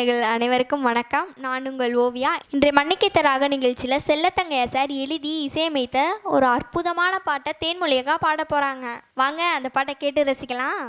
நேயர்கள் அனைவருக்கும் வணக்கம். நான் உங்கள் ஓவியா. இன்றைய மன்னிக்கைத்தராக நிகழ்ச்சியில் செல்லத்தங்கையா சார் எழுதி இசையமைத்த ஒரு அற்புதமான பாட்டை தேன்மொழியக்கா பாட போகிறாங்க வாங்க அந்த பாட்டை கேட்டு ரசிக்கலாம்.